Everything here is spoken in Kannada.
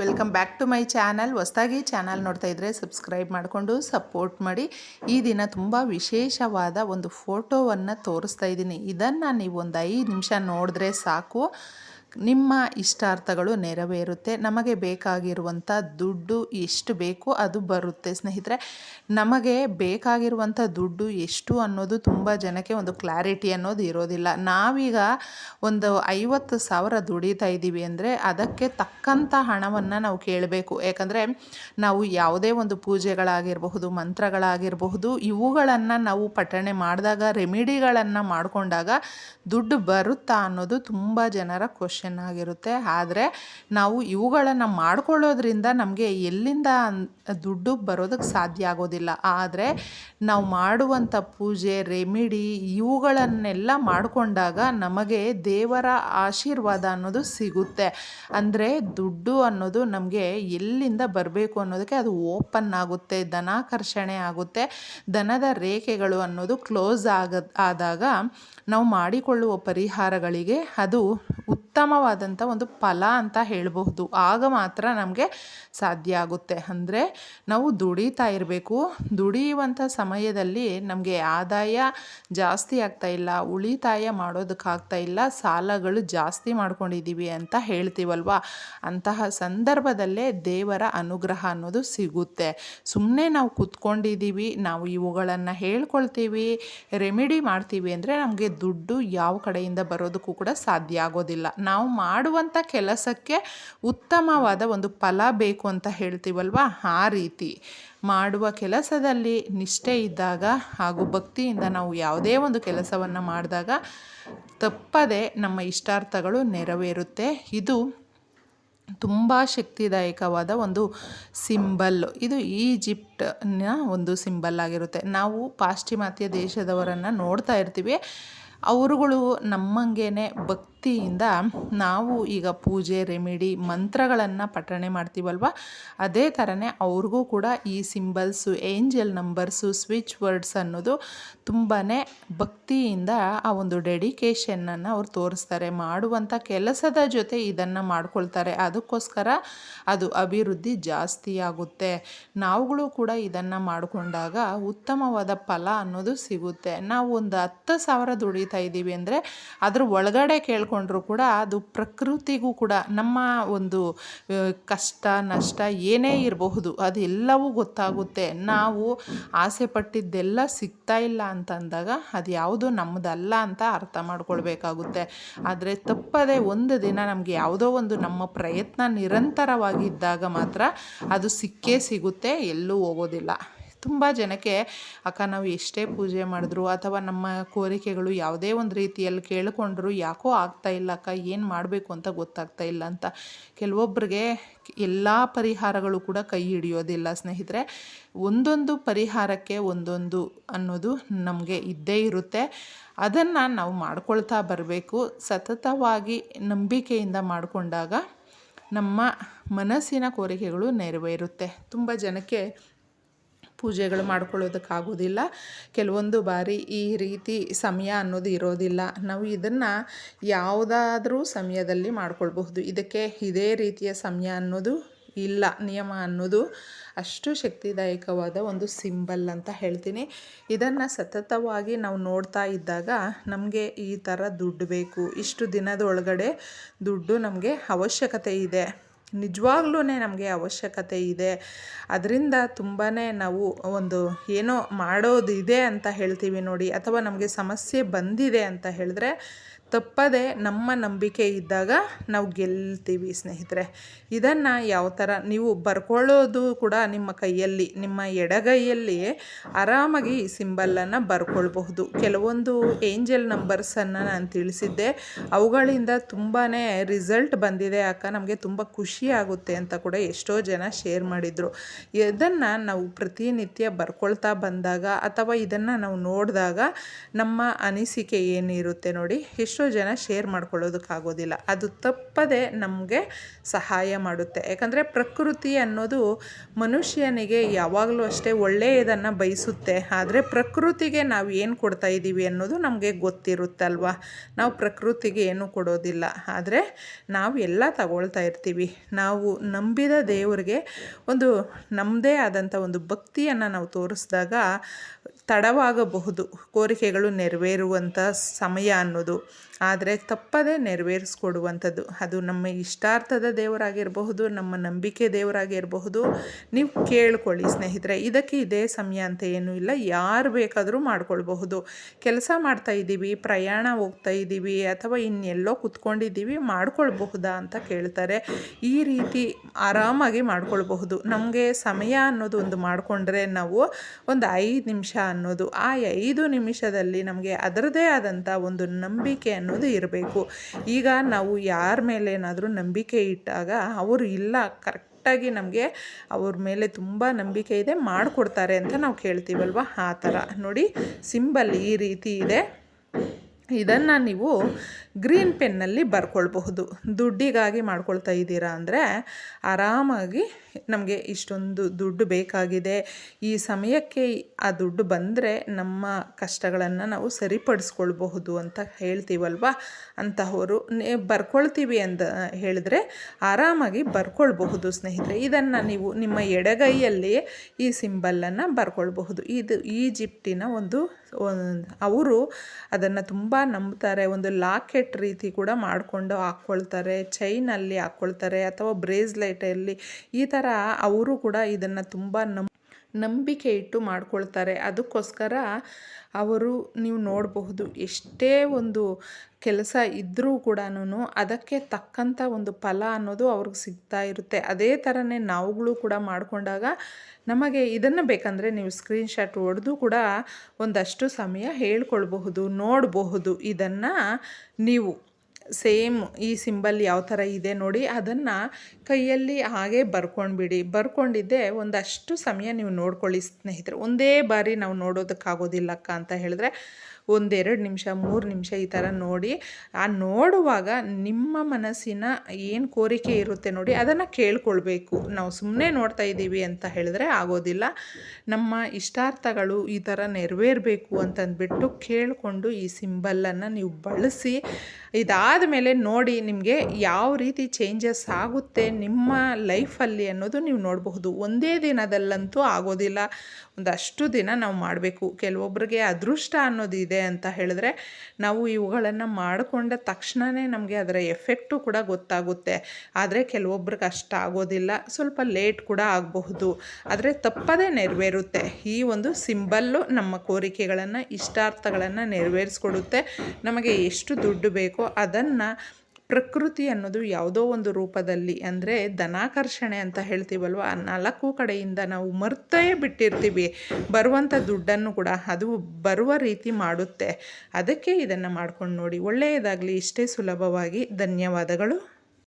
Welcome back to my channel ಹೊಸದಾಗಿ ಚಾನಲ್ ನೋಡ್ತಾ ಇದ್ದರೆ ಸಬ್ಸ್ಕ್ರೈಬ್ ಮಾಡಿಕೊಂಡು ಸಪೋರ್ಟ್ ಮಾಡಿ. ಈ ದಿನ ತುಂಬ ವಿಶೇಷವಾದ ಒಂದು ಫೋಟೋವನ್ನು ತೋರಿಸ್ತಾ ಇದ್ದೀನಿ. ಇದನ್ನು ನೀವು ಒಂದು ಐದು ನಿಮಿಷ ನೋಡಿದ್ರೆ ಸಾಕು. ನಿಮ್ಮ ಇಷ್ಟಾರ್ಥಗಳು ನೆರವೇರುತ್ತೆ. ನಮಗೆ ಬೇಕಾಗಿರುವಂಥ ದುಡ್ಡು ಎಷ್ಟು ಬೇಕೋ ಅದು ಬರುತ್ತೆ. ಸ್ನೇಹಿತರೆ, ನಮಗೆ ಬೇಕಾಗಿರುವಂಥ ದುಡ್ಡು ಎಷ್ಟು ಅನ್ನೋದು ತುಂಬ ಜನಕ್ಕೆ ಒಂದು ಕ್ಲಾರಿಟಿ ಅನ್ನೋದು ಇರೋದಿಲ್ಲ. ನಾವೀಗ ಒಂದು ಐವತ್ತು ಸಾವಿರ ದುಡಿತಾ ಇದ್ದೀವಿ ಅಂದರೆ ಅದಕ್ಕೆ ತಕ್ಕಂಥ ಹಣವನ್ನು ನಾವು ಕೇಳಬೇಕು. ಯಾಕಂದರೆ, ನಾವು ಯಾವುದೇ ಒಂದು ಪೂಜೆಗಳಾಗಿರಬಹುದು, ಮಂತ್ರಗಳಾಗಿರಬಹುದು, ಇವುಗಳನ್ನು ನಾವು ಪಠಣೆ ಮಾಡಿದಾಗ, ರೆಮಿಡಿಗಳನ್ನು ಮಾಡಿಕೊಂಡಾಗ ದುಡ್ಡು ಬರುತ್ತಾ ಅನ್ನೋದು ತುಂಬ ಜನರ ಕ್ವಶನ್ ಆಗಿರುತ್ತೆ. ಆದರೆ ನಾವು ಇವುಗಳನ್ನು ಮಾಡ್ಕೊಳ್ಳೋದ್ರಿಂದ ನಮಗೆ ಎಲ್ಲಿಂದ ದುಡ್ಡು ಬರೋದಕ್ಕೆ ಸಾಧ್ಯ ಆಗೋದಿಲ್ಲ. ಆದರೆ ನಾವು ಮಾಡುವಂಥ ಪೂಜೆ, ರೆಮಿಡಿ ಇವುಗಳನ್ನೆಲ್ಲ ಮಾಡಿಕೊಂಡಾಗ ನಮಗೆ ದೇವರ ಆಶೀರ್ವಾದ ಅನ್ನೋದು ಸಿಗುತ್ತೆ. ಅಂದರೆ ದುಡ್ಡು ಅನ್ನೋದು ನಮಗೆ ಎಲ್ಲಿಂದ ಬರಬೇಕು ಅನ್ನೋದಕ್ಕೆ ಅದು ಓಪನ್ ಆಗುತ್ತೆ, ಧನಾಕರ್ಷಣೆ ಆಗುತ್ತೆ. ದನದ ರೇಖೆಗಳು ಅನ್ನೋದು ಕ್ಲೋಸ್ ಆಗ, ಆದಾಗ ನಾವು ಮಾಡಿಕೊಳ್ಳುವ ಪರಿಹಾರಗಳಿಗೆ ಅದು ಉತ್ತಮವಾದಂಥ ಒಂದು ಫಲ ಅಂತ ಹೇಳಬಹುದು. ಆಗ ಮಾತ್ರ ನಮಗೆ ಸಾಧ್ಯ ಆಗುತ್ತೆ. ಅಂದರೆ ನಾವು ದುಡಿತಾ ಇರಬೇಕು. ದುಡಿಯುವಂಥ ಸಮಯದಲ್ಲಿ ನಮಗೆ ಆದಾಯ ಜಾಸ್ತಿ ಆಗ್ತಾ ಇಲ್ಲ. ಉಳಿತಾಯ ಮಾಡೋದಕ್ಕಾಗ್ತಾ ಇಲ್ಲ. ಸಾಲಗಳು ಜಾಸ್ತಿ ಮಾಡ್ಕೊಂಡಿದ್ದೀವಿ ಅಂತ ಹೇಳ್ತೀವಲ್ವ? ಅಂತಹ ಸಂದರ್ಭದಲ್ಲೇ ದೇವರ ಅನುಗ್ರಹ ಅನ್ನೋದು ಸಿಗುತ್ತೆ. ಸುಮ್ಮನೆ ನಾವು ಕುತ್ಕೊಂಡಿದ್ದೀವಿ, ನಾವು ಇವುಗಳನ್ನು ಹೇಳ್ಕೊಳ್ತೀವಿ, ರೆಮಿಡಿ ಮಾಡ್ತೀವಿ ಅಂದರೆ ನಮಗೆ ದುಡ್ಡು ಯಾವ ಕಡೆಯಿಂದ ಬರೋದಕ್ಕೂ ಕೂಡ ಸಾಧ್ಯ ಆಗೋದಿಲ್ಲ. ನಾವು ಮಾಡುವಂಥ ಕೆಲಸಕ್ಕೆ ಉತ್ತಮವಾದ ಒಂದು ಫಲ ಬೇಕು ಅಂತ ಹೇಳ್ತೀವಲ್ವ? ಆ ರೀತಿ. ಮಾಡುವ ಕೆಲಸದಲ್ಲಿ ನಿಷ್ಠೆ ಇದ್ದಾಗ ಹಾಗೂ ಭಕ್ತಿಯಿಂದ ನಾವು ಯಾವುದೇ ಒಂದು ಕೆಲಸವನ್ನು ಮಾಡಿದಾಗ ತಪ್ಪದೆ ನಮ್ಮ ಇಷ್ಟಾರ್ಥಗಳು ನೆರವೇರುತ್ತೆ. ಇದು ತುಂಬ ಶಕ್ತಿದಾಯಕವಾದ ಒಂದು ಸಿಂಬಲ್. ಇದು ಈಜಿಪ್ಟ್ನ ಒಂದು ಸಿಂಬಲ್ ಆಗಿರುತ್ತೆ. ನಾವು ಪಾಶ್ಚಿಮಾತ್ಯ ದೇಶದವರನ್ನು ನೋಡ್ತಾ ಇರ್ತೀವಿ. ಅವರುಗಳು ನಮ್ಮಂಗೆನೆ ಭಕ್ತಿಯಿಂದ ನಾವು ಈಗ ಪೂಜೆ, ರೆಮಿಡಿ ಮಂತ್ರಗಳನ್ನು ಪಠಣೆ ಮಾಡ್ತೀವಲ್ವ? ಅದೇ ಥರನೇ ಅವ್ರಿಗೂ ಕೂಡ ಈ symbols, angel numbers, switch words ಅನ್ನೋದು ತುಂಬಾ ಭಕ್ತಿಯಿಂದ ಆ ಒಂದು ಡೆಡಿಕೇಶನನ್ನು ಅವ್ರು ತೋರಿಸ್ತಾರೆ. ಮಾಡುವಂಥ ಕೆಲಸದ ಜೊತೆ ಇದನ್ನು ಮಾಡ್ಕೊಳ್ತಾರೆ. ಅದಕ್ಕೋಸ್ಕರ ಅದು ಅಭಿವೃದ್ಧಿ ಜಾಸ್ತಿ ಆಗುತ್ತೆ. ನಾವುಗಳು ಕೂಡ ಇದನ್ನು ಮಾಡಿಕೊಂಡಾಗ ಉತ್ತಮವಾದ ಫಲ ಅನ್ನೋದು ಸಿಗುತ್ತೆ. ನಾವು ಒಂದು ಹತ್ತು ಸಾವಿರ ದುಡಿತಾ ಇದ್ದೀವಿ ಅಂದರೆ ಅದ್ರ ಒಳಗಡೆ ಕೇಳ್ಕೊಂಡ್ರು ಕೂಡ ಅದು ಪ್ರಕೃತಿಗೂ ಕೂಡ ನಮ್ಮ ಒಂದು ಕಷ್ಟ, ನಷ್ಟ ಏನೇ ಇರಬಹುದು, ಅದೆಲ್ಲವೂ ಗೊತ್ತಾಗುತ್ತೆ. ನಾವು ಆಸೆ ಪಟ್ಟಿದ್ದೆಲ್ಲ ಸಿಗ್ತಾ ಇಲ್ಲ ಅಂತಂದಾಗ ಅದು ಯಾವುದು ನಮ್ಮದಲ್ಲ ಅಂತ ಅರ್ಥ ಮಾಡ್ಕೊಳ್ಬೇಕಾಗುತ್ತೆ. ಆದರೆ ತಪ್ಪದೆ ಒಂದು ದಿನ ನಮಗೆ ಯಾವುದೋ ಒಂದು ನಮ್ಮ ಪ್ರಯತ್ನ ನಿರಂತರವಾಗಿದ್ದಾಗ ಮಾತ್ರ ಅದು ಸಿಕ್ಕೇ ಸಿಗುತ್ತೆ, ಎಲ್ಲೂ ಹೋಗೋದಿಲ್ಲ. ತುಂಬ ಜನಕ್ಕೆ, ಅಕ್ಕ, ನಾವು ಎಷ್ಟೇ ಪೂಜೆ ಮಾಡಿದ್ರು ಅಥವಾ ನಮ್ಮ ಕೋರಿಕೆಗಳು ಯಾವುದೇ ಒಂದು ರೀತಿಯಲ್ಲಿ ಕೇಳಿಕೊಂಡ್ರು ಯಾಕೋ ಆಗ್ತಾ ಇಲ್ಲ, ಅಕ್ಕ, ಏನು ಮಾಡಬೇಕು ಅಂತ ಗೊತ್ತಾಗ್ತಾ ಇಲ್ಲ ಅಂತ ಕೆಲವೊಬ್ಬರಿಗೆ ಎಲ್ಲ ಪರಿಹಾರಗಳು ಕೂಡ ಕೈ ಹಿಡಿಯೋದಿಲ್ಲ. ಸ್ನೇಹಿತರೆ, ಒಂದೊಂದು ಪರಿಹಾರಕ್ಕೆ ಒಂದೊಂದು ಅನ್ನೋದು ನಮಗೆ ಇದ್ದೇ ಇರುತ್ತೆ. ಅದನ್ನು ನಾವು ಮಾಡ್ಕೊಳ್ತಾ ಬರಬೇಕು. ಸತತವಾಗಿ ನಂಬಿಕೆಯಿಂದ ಮಾಡಿಕೊಂಡಾಗ ನಮ್ಮ ಮನಸ್ಸಿನ ಕೋರಿಕೆಗಳು ನೆರವೇರುತ್ತೆ. ತುಂಬ ಜನಕ್ಕೆ ಪೂಜೆಗಳು ಮಾಡ್ಕೊಳ್ಳೋದಕ್ಕಾಗೋದಿಲ್ಲ. ಕೆಲವೊಂದು ಬಾರಿ ಈ ರೀತಿ ಸಮಯ ಅನ್ನೋದು ಇರೋದಿಲ್ಲ. ನಾವು ಇದನ್ನು ಯಾವುದಾದ್ರೂ ಸಮಯದಲ್ಲಿ ಮಾಡ್ಕೊಳ್ಬಹುದು. ಇದಕ್ಕೆ ಇದೇ ರೀತಿಯ ಸಮಯ ಅನ್ನೋದು ಇಲ್ಲ, ನಿಯಮ ಅನ್ನೋದು ಅಷ್ಟು ಶಕ್ತಿದಾಯಕವಾದ ಒಂದು ಸಿಂಬಲ್ ಅಂತ ಹೇಳ್ತೀನಿ. ಇದನ್ನು ಸತತವಾಗಿ ನಾವು ನೋಡ್ತಾ ಇದ್ದಾಗ ನಮಗೆ ಈ ಥರ ದುಡ್ಡು ಬೇಕು. ಇಷ್ಟು ದಿನದೊಳಗಡೆ ದುಡ್ಡು ನಮಗೆ ಅವಶ್ಯಕತೆ ಇದೆ. ನಿಜವಾಗ್ಲೂ ನಮಗೆ ಅವಶ್ಯಕತೆ ಇದೆ. ಅದರಿಂದ ತುಂಬಾ ನಾವು ಒಂದು ಏನೋ ಮಾಡೋದಿದೆ ಅಂತ ಹೇಳ್ತೀವಿ ನೋಡಿ, ಅಥವಾ ನಮಗೆ ಸಮಸ್ಯೆ ಬಂದಿದೆ ಅಂತ ಹೇಳಿದ್ರೆ ತಪ್ಪದೆ ನಮ್ಮ ನಂಬಿಕೆ ಇದ್ದಾಗ ನಾವು ಗೆಲ್ತೀವಿ, ಸ್ನೇಹಿತರೆ. ಇದನ್ನು ಯಾವ ಥರ ನೀವು ಬರ್ಕೊಳ್ಳೋದು ಕೂಡ ನಿಮ್ಮ ಕೈಯಲ್ಲಿ, ನಿಮ್ಮ ಎಡಗೈಯಲ್ಲಿ ಆರಾಮಾಗಿ ಈ ಸಿಂಬಲನ್ನು ಬರ್ಕೊಳ್ಬಹುದು. ಕೆಲವೊಂದು ಏಂಜಲ್ ನಂಬರ್ಸನ್ನು ನಾನು ತಿಳಿಸಿದ್ದೆ. ಅವುಗಳಿಂದ ತುಂಬಾ ರಿಸಲ್ಟ್ ಬಂದಿದೆ. ಅಕ್ಕ, ನಮಗೆ ತುಂಬ ಖುಷಿ ಆಗುತ್ತೆ ಅಂತ ಕೂಡ ಎಷ್ಟೋ ಜನ ಶೇರ್ ಮಾಡಿದರು. ಇದನ್ನು ನಾವು ಪ್ರತಿನಿತ್ಯ ಬರ್ಕೊಳ್ತಾ ಬಂದಾಗ ಅಥವಾ ಇದನ್ನು ನಾವು ನೋಡಿದಾಗ ನಮ್ಮ ಅನಿಸಿಕೆ ಏನಿರುತ್ತೆ ನೋಡಿ, ಎಷ್ಟೋ ಎಷ್ಟೋ ಜನ ಶೇರ್ ಮಾಡ್ಕೊಳ್ಳೋದಕ್ಕಾಗೋದಿಲ್ಲ. ಅದು ತಪ್ಪದೆ ನಮಗೆ ಸಹಾಯ ಮಾಡುತ್ತೆ. ಯಾಕಂದರೆ ಪ್ರಕೃತಿ ಅನ್ನೋದು ಮನುಷ್ಯನಿಗೆ ಯಾವಾಗಲೂ ಅಷ್ಟೇ ಒಳ್ಳೆಯದನ್ನು ಬಯಸುತ್ತೆ. ಆದರೆ ಪ್ರಕೃತಿಗೆ ನಾವು ಏನು ಕೊಡ್ತಾ ಇದ್ದೀವಿ ಅನ್ನೋದು ನಮಗೆ ಗೊತ್ತಿರುತ್ತಲ್ವ? ನಾವು ಪ್ರಕೃತಿಗೆ ಏನೂ ಕೊಡೋದಿಲ್ಲ. ಆದರೆ ನಾವು ಎಲ್ಲ ತಗೊಳ್ತಾ ಇರ್ತೀವಿ. ನಾವು ನಂಬಿದ ದೇವರಿಗೆ ಒಂದು ನಮ್ಮದೇ ಆದಂಥ ಒಂದು ಭಕ್ತಿಯನ್ನು ನಾವು ತೋರಿಸಿದಾಗ ತಡವಾಗಬಹುದು. ಕೋರಿಕೆಗಳು ನೆರವೇರುವಂಥ ಸಮಯ ಅನ್ನೋದು. ಆದರೆ ತಪ್ಪದೇ ನೆರವೇರಿಸ್ಕೊಡುವಂಥದ್ದು. ಅದು ನಮ್ಮ ಇಷ್ಟಾರ್ಥದ ದೇವರಾಗಿರಬಹುದು, ನಮ್ಮ ನಂಬಿಕೆ ದೇವರಾಗಿರಬಹುದು. ನೀವು ಕೇಳ್ಕೊಳ್ಳಿ ಸ್ನೇಹಿತರೆ, ಇದಕ್ಕೆ ಇದೇ ಸಮಯ ಅಂತ ಏನೂ ಇಲ್ಲ. ಯಾರು ಬೇಕಾದರೂ ಮಾಡ್ಕೊಳ್ಬಹುದು. ಕೆಲಸ ಮಾಡ್ತಾ ಇದ್ದೀವಿ, ಪ್ರಯಾಣ ಹೋಗ್ತಾ ಇದ್ದೀವಿ, ಅಥವಾ ಇನ್ನೆಲ್ಲೋ ಕುತ್ಕೊಂಡಿದ್ದೀವಿ, ಮಾಡ್ಕೊಳ್ಬಹುದಾ ಅಂತ ಕೇಳ್ತಾರೆ. ಈ ರೀತಿ ಆರಾಮಾಗಿ ಮಾಡ್ಕೊಳ್ಬಹುದು. ನಮಗೆ ಸಮಯ ಅನ್ನೋದು ಒಂದು ಮಾಡಿಕೊಂಡ್ರೆ ನಾವು ಒಂದು ಐದು ನಿಮಿಷ ಅನ್ನೋದು ಆ ಐದು ನಿಮಿಷದಲ್ಲಿ ನಮಗೆ ಅದರದೇ ಆದಂಥ ಒಂದು ನಂಬಿಕೆ ಅನ್ನೋದು ಇರಬೇಕು. ಈಗ ನಾವು ಯಾರ ಮೇಲೆ ಏನಾದರೂ ನಂಬಿಕೆ ಇಟ್ಟಾಗ ಅವರು ಇಲ್ಲ, ಕರೆಕ್ಟಾಗಿ ನಮಗೆ ಅವ್ರ ಮೇಲೆ ತುಂಬ ನಂಬಿಕೆ ಇದೆ, ಮಾಡಿಕೊಡ್ತಾರೆ ಅಂತ ನಾವು ಕೇಳ್ತೀವಲ್ವ? ಆ ಥರ. ನೋಡಿ, ಸಿಂಬಲ್ ಈ ರೀತಿ ಇದೆ. ಇದನ್ನು ನೀವು ಗ್ರೀನ್ ಪೆನ್ನಲ್ಲಿ ಬರ್ಕೊಳ್ಬಹುದು. ದುಡ್ಡಿಗಾಗಿ ಮಾಡ್ಕೊಳ್ತಾ ಇದ್ದೀರಾ ಅಂದರೆ ಆರಾಮಾಗಿ ನಮಗೆ ಇಷ್ಟೊಂದು ದುಡ್ಡು ಬೇಕಾಗಿದೆ. ಈ ಸಮಯಕ್ಕೆ ಆ ದುಡ್ಡು ಬಂದರೆ ನಮ್ಮ ಕಷ್ಟಗಳನ್ನು ನಾವು ಸರಿಪಡಿಸ್ಕೊಳ್ಬಹುದು ಅಂತ ಹೇಳ್ತೀವಲ್ವ? ಅಂತಹವರು ಬರ್ಕೊಳ್ತೀವಿ ಅಂತ ಹೇಳಿದ್ರೆ ಆರಾಮಾಗಿ ಬರ್ಕೊಳ್ಬಹುದು ಸ್ನೇಹಿತರೆ. ಇದನ್ನು ನೀವು ನಿಮ್ಮ ಎಡಗೈಯಲ್ಲಿ ಈ ಸಿಂಬಲನ್ನು ಬರ್ಕೊಳ್ಬಹುದು. ಇದು ಈಜಿಪ್ಟಿನ ಒಂದು, ಅವರು ಅದನ್ನು ತುಂಬ ನಂಬ್ತಾರೆ. ಒಂದು ಲಾಕೆಟ್ ರೀತಿ ಕೂಡ ಮಾಡಿಕೊಂಡು ಹಾಕ್ಕೊಳ್ತಾರೆ ಚೈನಲ್ಲಿ ಹಾಕ್ಕೊಳ್ತಾರೆ ಅಥವಾ ಬ್ರೇಸ್ಲೈಟಲ್ಲಿ ಈ ಥರ ಅವರು ಕೂಡ ಇದನ್ನು ತುಂಬ ನಮ್ ನಂಬಿಕೆ ಇಟ್ಟು ಮಾಡ್ಕೊಳ್ತಾರೆ. ಅದಕ್ಕೋಸ್ಕರ ಅವರು ನೀವು ನೋಡಬಹುದು, ಎಷ್ಟೇ ಒಂದು ಕೆಲಸ ಇದ್ದರೂ ಕೂಡ ಅದಕ್ಕೆ ತಕ್ಕಂಥ ಒಂದು ಫಲ ಅನ್ನೋದು ಅವ್ರಿಗೆ ಸಿಗ್ತಾ ಇರುತ್ತೆ. ಅದೇ ಥರನೇ ನಾವುಗಳು ಕೂಡ ಮಾಡಿಕೊಂಡಾಗ ನಮಗೆ ಇದನ್ನು ಬೇಕಂದರೆ ನೀವು ಸ್ಕ್ರೀನ್ಶಾಟ್ ಹೊಡೆದು ಕೂಡ ಒಂದಷ್ಟು ಸಮಯ ಹೇಳ್ಕೊಳ್ಬಹುದು, ನೋಡಬಹುದು. ಇದನ್ನು ನೀವು ಸೇಮ್ ಈ ಸಿಂಬಲ್ ಯಾವ ಥರ ಇದೆ ನೋಡಿ, ಅದನ್ನು ಕೈಯಲ್ಲಿ ಹಾಗೆ ಬರ್ಕೊಂಡ್ಬಿಡಿ. ಬರ್ಕೊಂಡಿದ್ದೆ ಒಂದಷ್ಟು ಸಮಯ ನೀವು ನೋಡ್ಕೊಳ್ಳಿ ಸ್ನೇಹಿತರೆ. ಒಂದೇ ಬಾರಿ ನಾವು ನೋಡೋದಕ್ಕಾಗೋದಿಲ್ಲಕ್ಕ ಅಂತ ಹೇಳಿದ್ರೆ ಒಂದೆರಡು ನಿಮಿಷ, ಮೂರು ನಿಮಿಷ ಈ ಥರ ನೋಡಿ. ಆ ನೋಡುವಾಗ ನಿಮ್ಮ ಮನಸ್ಸಿನ ಏನು ಕೋರಿಕೆ ಇರುತ್ತೆ ನೋಡಿ ಅದನ್ನು ಕೇಳ್ಕೊಳ್ಬೇಕು. ನಾವು ಸುಮ್ಮನೆ ನೋಡ್ತಾ ಇದ್ದೀವಿ ಅಂತ ಹೇಳಿದ್ರೆ ಆಗೋದಿಲ್ಲ. ನಮ್ಮ ಇಷ್ಟಾರ್ಥಗಳು ಈ ಥರ ನೆರವೇರಬೇಕು ಅಂತಂದ್ಬಿಟ್ಟು ಕೇಳಿಕೊಂಡು ಈ ಸಿಂಬಲನ್ನು ನೀವು ಬಳಸಿ, ಇದಾದ ಮೇಲೆ ನೋಡಿ ನಿಮಗೆ ಯಾವ ರೀತಿ ಚೇಂಜಸ್ ಆಗುತ್ತೆ ನಿಮ್ಮ ಲೈಫಲ್ಲಿ ಅನ್ನೋದು ನೀವು ನೋಡಬಹುದು. ಒಂದೇ ದಿನದಲ್ಲಂತೂ ಆಗೋದಿಲ್ಲ. ಒಂದಷ್ಟು ದಿನ ನಾವು ಮಾಡಬೇಕು. ಕೆಲವೊಬ್ಬರಿಗೆ ಅದೃಷ್ಟ ಅನ್ನೋದು ಇದೆ ಅಂತ ಹೇಳಿದ್ರೆ ನಾವು ಇವುಗಳನ್ನು ಮಾಡಿಕೊಂಡ ತಕ್ಷಣವೇ ನಮಗೆ ಅದರ ಎಫೆಕ್ಟು ಕೂಡ ಗೊತ್ತಾಗುತ್ತೆ. ಆದರೆ ಕೆಲವೊಬ್ರಿಗೆ ಅಷ್ಟು ಆಗೋದಿಲ್ಲ. ಸ್ವಲ್ಪ ಲೇಟ್ ಕೂಡ ಆಗಬಹುದು. ಆದರೆ ತಪ್ಪದೇ ನೆರವೇರುತ್ತೆ. ಈ ಒಂದು ಸಿಂಬಲ್ಲು ನಮ್ಮ ಕೋರಿಕೆಗಳನ್ನು, ಇಷ್ಟಾರ್ಥಗಳನ್ನು ನೆರವೇರಿಸ್ಕೊಡುತ್ತೆ. ನಮಗೆ ಎಷ್ಟು ದುಡ್ಡು ಬೇಕೋ ಅದನ್ನು ಪ್ರಕೃತಿ ಅನ್ನೋದು ಯಾವುದೋ ಒಂದು ರೂಪದಲ್ಲಿ ಅಂದರೆ ಧನಾಕರ್ಷಣೆ ಅಂತ ಹೇಳ್ತೀವಲ್ವ? ಆ ನಾಲ್ಕು ಕಡೆಯಿಂದ ನಾವು ಮರ್ತೇ ಬಿಟ್ಟಿರ್ತೀವಿ. ಬರುವಂಥ ದುಡ್ಡನ್ನು ಕೂಡ ಅದು ಬರುವ ರೀತಿ ಮಾಡುತ್ತೆ. ಅದಕ್ಕೆ ಇದನ್ನು ಮಾಡ್ಕೊಂಡು ನೋಡಿ. ಒಳ್ಳೆಯದಾಗಲಿ. ಇಷ್ಟೇ ಸುಲಭವಾಗಿ. ಧನ್ಯವಾದಗಳು.